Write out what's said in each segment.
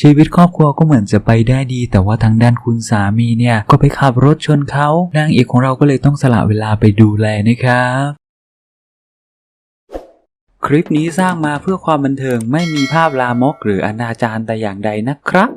ชีวิตครอบครัวก็เหมือนจะไปได้ดี แต่ว่าทางด้านคุณสามีเนี่ยก็ไปขับรถชนเขานางเอกของเราก็เลยต้องสละเวลาไปดูแลนะครับคลิปนี้สร้างมาเพื่อความบันเทิงไม่มีภาพลามกหรืออนาจารแต่อย่างใดนะครับ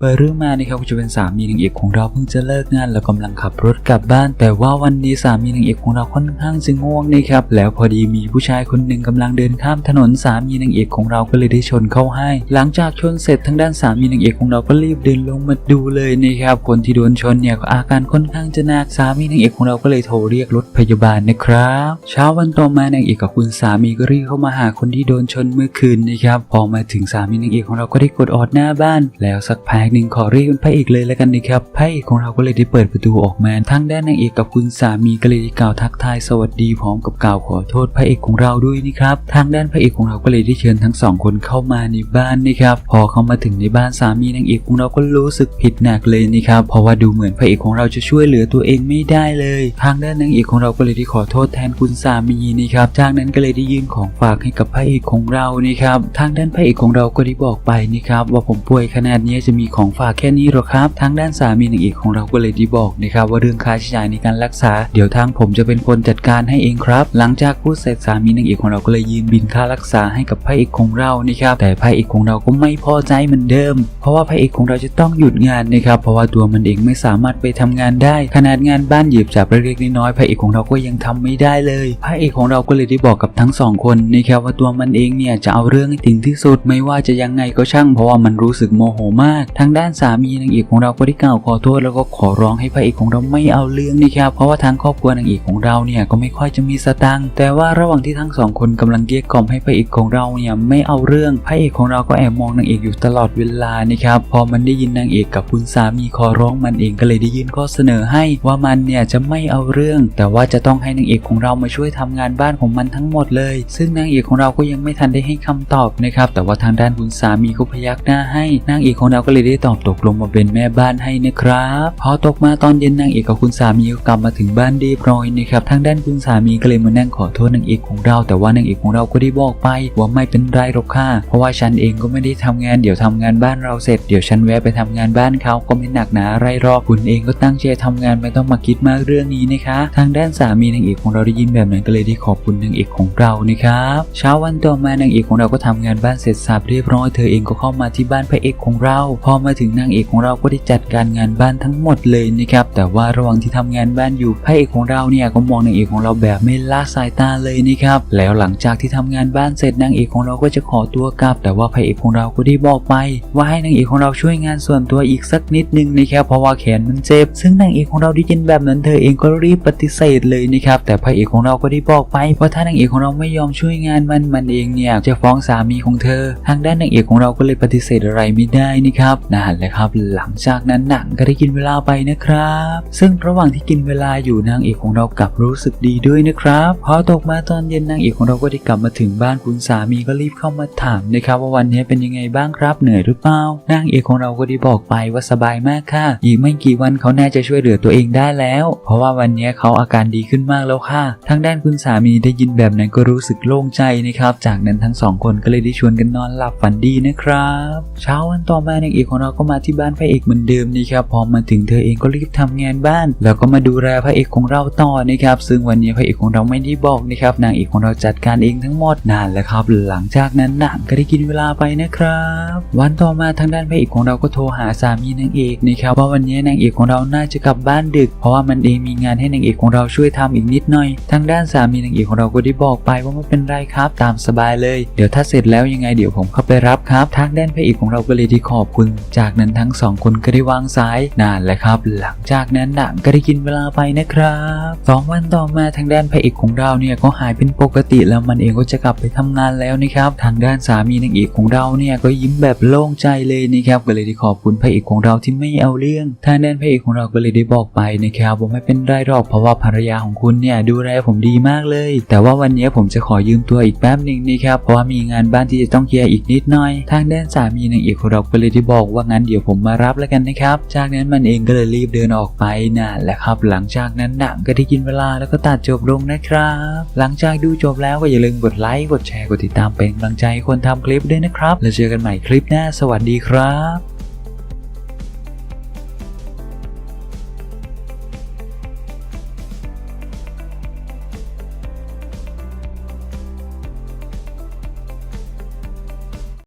เปิดเรื่องมานะครับก็จะเป็นสามีนางเอกของเราเพิ่งจะเลิกงานแล้วกำลังขับรถกลับบ้าน แต่ว่าวันนี้สามีนางเอกของเราค่อนข้างจะง่วงนะครับแล้วพอดีมีผู้ชายคนหนึ่งกำลังเดินข้ามถนนสามีนางเอกของเราก็เลยได้ชนเข้าให้ หลังจากชนเสร็จทางด้านสามีนางเอกของเราก็รีบเดินลงมาดูเลยนะครับคนที่โดนชนเนี่ยอาการค่อนข้างจะหนักสามีนางเอกของเราก็เลยโทรเรียกรถพยาบาลนะครับเช้าวันต่อมานางเอกกับคุณสามีก็รีบเข้ามาหาคนที่โดนชนเมื่อคืนนะครับพอมาถึงสามีนางเอกของเราก็ได้กดออดหน้าบ้าน แล้วสักพักหนึ่งขอเรียกเป็นพระเอกเลยแล้วกันนะครับพระเอกของเราก็เลยได้เปิดประตูออกมาทางด้านนางเอกกับคุณสามีก็เลยได้กล่าวทักทายสวัสดีพร้อมกับกล่าวขอโทษพระเอกของเราด้วยนะครับทางด้านพระเอกของเราก็เลยได้เชิญทั้งสองคนเข้ามาในบ้านนะครับพอเข้ามาถึงในบ้านสามีนางเอกของเราก็รู้สึกผิดหนักเลยนะครับเพราะว่าดูเหมือนพระเอกของเราจะช่วยเหลือตัวเองไม่ได้เลย ทางด้านนางเอกของเราก็เลยได้ขอโทษแทนคุณสามีนะครับจากนั้นก็เลยได้ยื่นของฝากให้กับพระเอกของเรานะครับทางด้านพระเอกของเราก็ได้บอกไปนะครับว่าผมป่วยขนาดนี้จะมีขของฝากแค่นี้หรอครับ ทางด้านสามีนางเอกของเราก็เลยได้บอกนะครับว่าเรื่องค่าใช้จ่ายในการรักษา เดี๋ยวทางผมจะเป็นคนจัดการให้เองครับ หลังจากพูดเสร็จสามีนางเอกของเราก็เลยยืนบินค่ารักษาให้กับพระเอกของเรานะครับแต่พระเอกของเราก็ไม่พอใจเหมือนเดิม เพราะว่าพระเอกของเราจะต้องหยุดงานนะครับเพราะว่าตัวมันเองไม่สามารถไปทำงานได้ ขนาดงานบ้านหยิบจับเล็กๆน้อยๆพระเอกของเราก็ยังทำไม่ได้เลย พระเอกของเราก็เลยได้บอกกับทั้งสองคนนะครับว่าตัวมันเองเนี่ยจะเอาเรื่องให้ถึงที่สุดไม่ว่าจะยังไงก็ช่าง เพราะว่ามันรู้สึกโมโหมากทั้งางด้านสามีนางเอกของเราก็ได้กล่าวขอโทษแล้วก็ขอร้องให้พระเอกของเราไม่เอาเรื่องนะครับเพราะว่าทางครอบครัวนางเอกของเราเนี่ยก็ไม่ค่อยจะมีสตังค์แต่ว่าระหว่างที่ทั้งสองคนกำลังเกลี้ยกล่อมให้พระเอกของเราเนี่ยไม่เอาเรื่องพระเอกของเราก็แอบมองนางเอกอยู่ตลอดเวลานะครับพอมันได้ยินนางเอกกับคุณสามีขอร้องมันเองก็เลยได้ยื่นข้อเสนอให้ว่ามันเนี่ยจะไม่เอาเรื่อง แต่ว่าจะต้องให้นางเอกของเรามาช่วยทำงานบ้านของมันทั้งหมดเลย ซึ่งนางเอกของเราก็ยังไม่ทันได้ให้คำตอบนะครับแต่ว่าทางด้านคุณสามีก็พยักหน้าให้นางเอกของเราก็เลยได้ตอบตกลงมาเป็นแม่บ้านให้นะครับ พอตกมาตอนเย็นนางเอกกับคุณสามีก็กลับมาถึงบ้านเรียบร้อยนะครับทางด้านคุณสามีก็เลยมานั่งขอโทษนางเอกของเรา แต่ว่านางเอกของเราก็ได้บอกไปว่าไม่เป็นไรหรอกค่ะ เพราะว่าฉันเองก็ไม่ได้ทำงานเดี๋ยวทำงานบ้านเราเสร็จเดี๋ยวฉันแวะไปทำงานบ้านเขาก็ไม่หนักหนาอะไรหรอกคุณเองก็ตั้งใจทำงานไม่ต้องมาคิดมากเรื่องนี้นะคะ ทางด้านสามีนางเอกของเราได้ยินแบบนั้นก็เลยได้ขอบคุณนางเอกของเรานะครับเช้าวันต่อมานางเอกของเราก็ทำงานบ้านเสร็จสับเรียบร้อยเธอเองก็เข้ามาที่บ้านพระเอกของเราพอมาถึงนางเอกของเราก็ได้จัดการงานบ้านทั้งหมดเลยนะครับแต่ว่าระหว่างที่ทำงานบ้านอยู่พระเอกของเราเนี่ยก็มองนางเอกของเราแบบไม่ละสายตาเลยนะครับแล้วหลังจากที่ทำงานบ้านเสร็จนางเอกของเราก็จะขอตัวกลับ แต่ว่าพระเอกของเราก็ได้บอกไป ว่าให้นางเอกของเราช่วยงานส่วนตัวอีกสักนิดนึงนะครับเพราะว่าแขนมันเจ็บ ซึ่งนางเอกของเราได้ยินแบบนั้นเธอเองก็รีบปฏิเสธเลยนะครับแต่พระเอกของเราก็ได้บอกไปว่าถ้านางเอกของเราไม่ยอมช่วยงานมันมันเองเนี่ยจะฟ้องสามีของเธอ ทางด้านนางเอกของเราก็เลยปฏิเสธอะไรไม่ได้นะครับนั่นแหละครับ หลังจากนั้นหนังก็ได้กินเวลาไปนะครับ ซึ่งระหว่างที่กินเวลาอยู่นางเอกของเรากลับรู้สึกดีด้วยนะครับพอตกมาตอนเย็นนางเอกของเราก็ได้กลับมาถึงบ้านคุณสามีก็รีบเข้ามาถามนะครับว่าวันนี้เป็นยังไงบ้างครับเหนื่อยหรือเปล่านางเอกของเราก็ได้บอกไปว่าสบายมากค่ะ อีกไม่กี่วันเขาน่าจะช่วยเหลือตัวเองได้แล้ว เพราะว่าวันนี้เขาอาการดีขึ้นมากแล้วค่ะ ทางด้านคุณสามีได้ยินแบบนั้นก็รู้สึกโล่งใจนะครับ จากนั้นทั้งสองคนก็เลยได้ชวนกันนอนหลับฝันดีนะครับ เช้าวันต่อมานางเอกของเราก็มาที่บ้านพระเอกเหมือนเดิมนะครับพอมาถึงเธอเองก็รีบทำงานบ้าน แล้วก็มาดูแลพระเอกของเราต่อนะครับซึ่งวันนี้พระเอกของเราไม่ได้บอกนะครับนางเอกของเราจัดการเองทั้งหมดนานแล้วครับ หลังจากนั้นนังก็ได้กินเวลาไปนะครับ วันต่อมาทางด้านพระเอกของเราก็โทรหาสามีนางเอกนะครับว่าวันนี้นางเอกของเราน่าจะกลับบ้านดึก เพราะว่ามันเองมีงานให้นางเอกของเราช่วยทำอีกนิดหน่อย ทางด้านสามีนางเอกของเราก็ได้บอกไปว่าไม่เป็นไรครับตามสบายเลย เดี๋ยวถ้าเสร็จแล้วยังไงเดี๋ยวผมเข้าไปรับครับ ทางด้านพระเอกของเราก็เลยได้ขอบคุณจากนั้นทั้งสองคนก็ได้วางสายนานแหละครับ หลังจากนั้นหนังก็ได้กินเวลาไปนะครับสองวันต่อมาทางด้านพระเอกของเราเนี่ยก็หายเป็นปกติแล้วมันเองก็จะกลับไปทำงานแล้วนะครับทางด้านสามีนางเอกของเราเนี่ยก็ยิ้มแบบโล่งใจเลยนะครับก็เลยได้ขอบคุณพระเอกของเราที่ไม่เอาเรื่อง ทางด้านพระเอกของเราก็เลยได้บอกไปนะครับว่าไม่เป็นไรหรอกเพราะว่าภรรยาของคุณเนี่ยดูแลผมดีมากเลย แต่ว่าวันนี้ผมจะขอยืมตัวอีกแป๊บหนึ่งนะครับเพราะว่ามีงานบ้านที่จะต้องเคลียร์อีกนิดหน่อย ทางด้านสามีนางเอกของเราก็เลยได้บอกว่า่างั้นเดี๋ยวผมมารับแล้วกันนะครับ จากนั้นมันเองก็เลยรีบเดินออกไปนั่นแหละครับ หลังจากนั้นหนังก็ได้กินเวลาแล้วก็ตัดจบลงนะครับ หลังจากดูจบแล้วก็อย่าลืมกดไลค์กดแชร์กดติดตามเป็นกำลังใจให้คนทำคลิปด้วยนะครับ แล้วเจอกันใหม่คลิปหน้าสวัสดีครับ